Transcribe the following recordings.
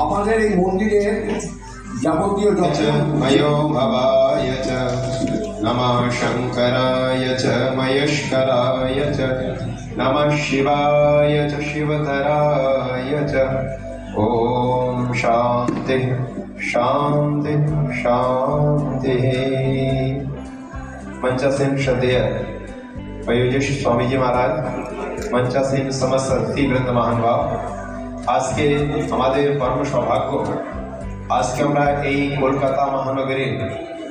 আমাদের এই মন্দিরের যাবতীয় ময়ো ভবায় চ, নমঃ শঙ্করায় চ ময়স্করায় চ, নমঃ শিবায় শান্তি শান্তি শান্তি। मंचासीन श्रद्धेय वयोजेश स्वामी जी महाराज मंचासीन समस्त तीव्रत महानुभाव আজকে আমাদের কর্ম সৌভাগ্য আজকে আমরা এই কলকাতা মহানগরীর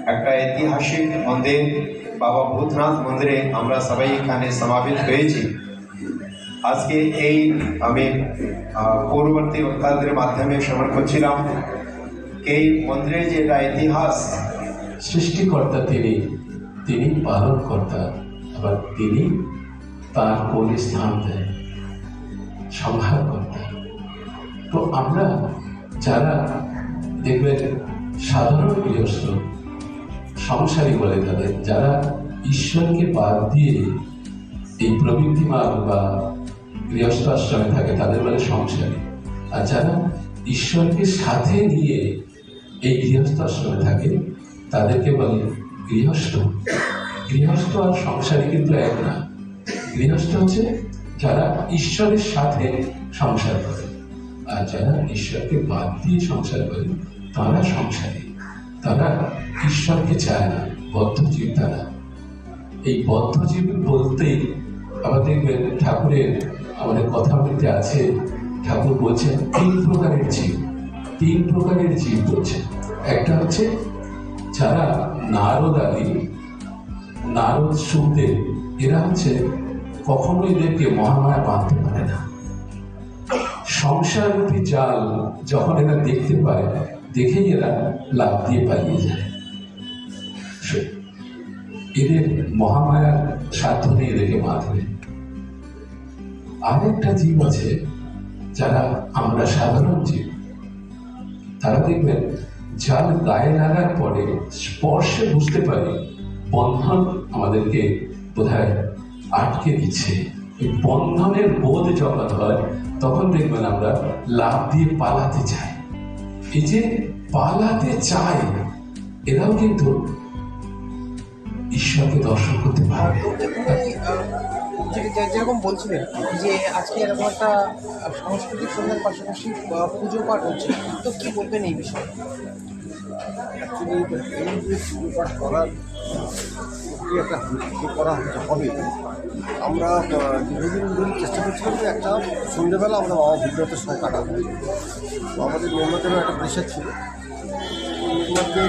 একটা ঐতিহাসিক মন্দির বাবা ভূতনাথ মন্দিরে আমরা সবাই এখানে সমাবেত হয়েছি আজকে এই আমি আহ, পূর্ববর্তী বক্তাদের মাধ্যমে শ্রবণ করছিলাম এই মন্দিরের যে এটা ইতিহাস সৃষ্টিকর্তা তিনি তিনি পালনকর্তা আবার তিনি তার কোলে স্থান দেন সংহারকর্তা তো আমরা যারা দেখবেন সাধারণ গৃহস্থ, সংসারী বলে তাদের, যারা ঈশ্বরকে বাদ দিয়ে এই প্রবৃত্তিমান বা গৃহস্থ আশ্রমে থাকে, তাদের বলে সংসারী। আর যারা ঈশ্বরকে সাথে নিয়ে এই গৃহস্থ আশ্রমে থাকে, তাদেরকে বলে গৃহস্থ। গৃহস্থ আর সংসারী কিন্তু এক না। গৃহস্থ হচ্ছে যারা ঈশ্বরের সাথে সংসার করে। আর যারা ঈশ্বরকে বাদ দিয়ে সংসার করে, তারা সংসারী। তারা ঈশ্বরকে চায় না বদ্ধজীব তারা। এই বদ্ধজীব বলতেই আবার দেখবেন ঠাকুরের আমাদের কথা বলতে আছে, ঠাকুর বলছেন, তিন প্রকারের জীব। তিন প্রকারের জীব বলছেন। একটা হচ্ছে যারা নারদ আদি নারদ সুখদেব এরা হচ্ছে কখনো এদেরকে মহামায়া বাঁধতে পারে না। সংসাররূপী জাল যখন এরা দেখতে পায়, দেখেই এরা লাভ দিয়ে পালিয়ে যায়। এদের মহামায়ার সাধ্য নেই এদেরকে বাঁধবে আরেকটা জীব আছে যারা আমরা সাধারণ জীব। তারা দেখবেন জাল গায়ে লাগার পরে স্পর্শে বুঝতে পারি বন্ধন আমাদেরকে বোধহয় আটকে দিচ্ছে। এই বন্ধনের বোধ যখন হয়, তখন দেখবেন আমরা লাভ দিয়ে পালাতে চাই। এই যে পালাতে চাই, এরাও কিন্তু ঈশ্বরকে দর্শন করতে যে- যেরকম বলছিলেন যে আজকে এরকম একটা সাংস্কৃতিক সন্ধ্যার পাশাপাশি পুজো পাঠ হচ্ছে, তো কি বলবেন এই বিষয়ে? পাঠ করা হবে, আমরা দীর্ঘদিন ধরে চেষ্টা করছিলাম যে একটা সন্ধ্যেবেলা আমরা বাবা ভূতনাথের সঙ্গে কাটাবো। আমাদের মেম্বারদেরও একটা প্রেশার ছিল।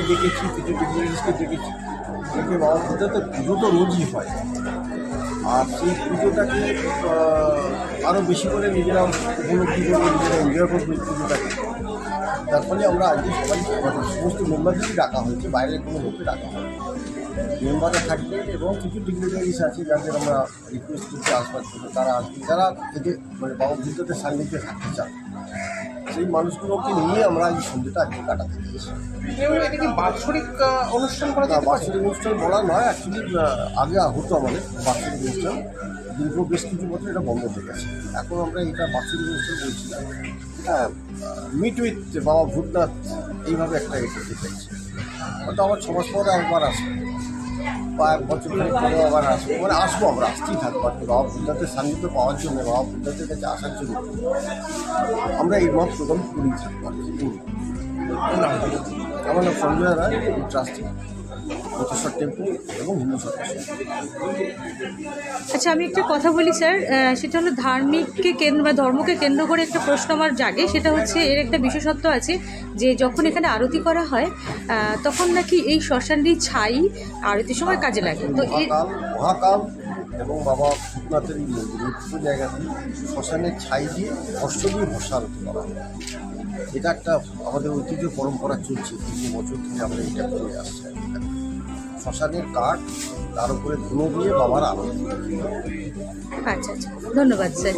ডেকেছি কিছু টেকনোলজিসকে ডেকেছি ডেকে বাবা ভূতনাথের পুজো তো রোজই হয়। আর সেই পুজোটাকে আরও বেশি করে নিজেরা উপলব্ধি করব, নিজেরা এনজয় করব পুজোটাকে? তার ফলে আমরা আজকে সবাই মানে সমস্ত মেম্বারদেরই ডাকা হয়েছে, বাইরের কোনো লোককে ডাকা হয় মেম্বাররা থাকবে এবং কিছু ডিগনিটারিজ আছে যাদের আমরা রিকোয়েস্ট করতে আসবার জন্য তারা আসবে যারা এদের মানে বাবা বুদ্ধদের সান্নিধ্যে থাকতে চান সেই মানুষগুলোকে নিয়ে আমরা এই সন্ধ্যেটা আজকে কাটাতে কি বাৎসরিক অনুষ্ঠান করা বাৎসরিক অনুষ্ঠান বলা নয় অ্যাকচুয়ালি আগে হতো আমাদের বাৎসরিক অনুষ্ঠান। দীর্ঘ বেশ কিছু বছর এটা বন্ধ হয়ে গেছে। এখন আমরা এটা বাৎসরিক অনুষ্ঠান বলছি না। হ্যাঁ মিট উইথ বাবা ভূতনাথ এইভাবে একটা এটা চাইছি হয়তো আমার ছ মাস পরে একবার আসব। বছর খানিক পরে আবার আসব। মানে আসব আমরা, আসতেই থাকব আর কি, বাবা ভূতনাথের সান্নিধ্য পাওয়ার জন্য, বাবা ভূতনাথের কাছে আসার জন্য। আমরা এই মত প্রথম করেই থাকব আর কি। আমার সঞ্জয় রায় ট্রাস্টি। এবং আচ্ছা আমি একটা কথা বলি স্যার। সেটা হলো ধার্মিককে কেন্দ্র বা ধর্মকে কেন্দ্র করে একটা প্রশ্ন আমার জাগে। সেটা হচ্ছে এর একটা বিশেষত্ব আছে যে যখন এখানে আরতি করা হয় তখন নাকি এই শ্মশানটি ছাই আরতির সময় কাজে লাগে। তো এর মহাকাল এবং বাবা ভূতনাথের এই মন্দির দুটো জায়গাতে শ্মশানের ছাই দিয়ে অষ্ট দিয়ে ভরসা আরতি করা হয়। এটা একটা আমাদের ঐতিহ্য পরম্পরা চলছে দীর্ঘ বছর থেকে আমরা এটা করে আসছি। শ্মশানের কাঠ তার উপরে ধুনো দিয়ে বাবার আলো। আচ্ছা আচ্ছা। ধন্যবাদ স্যার।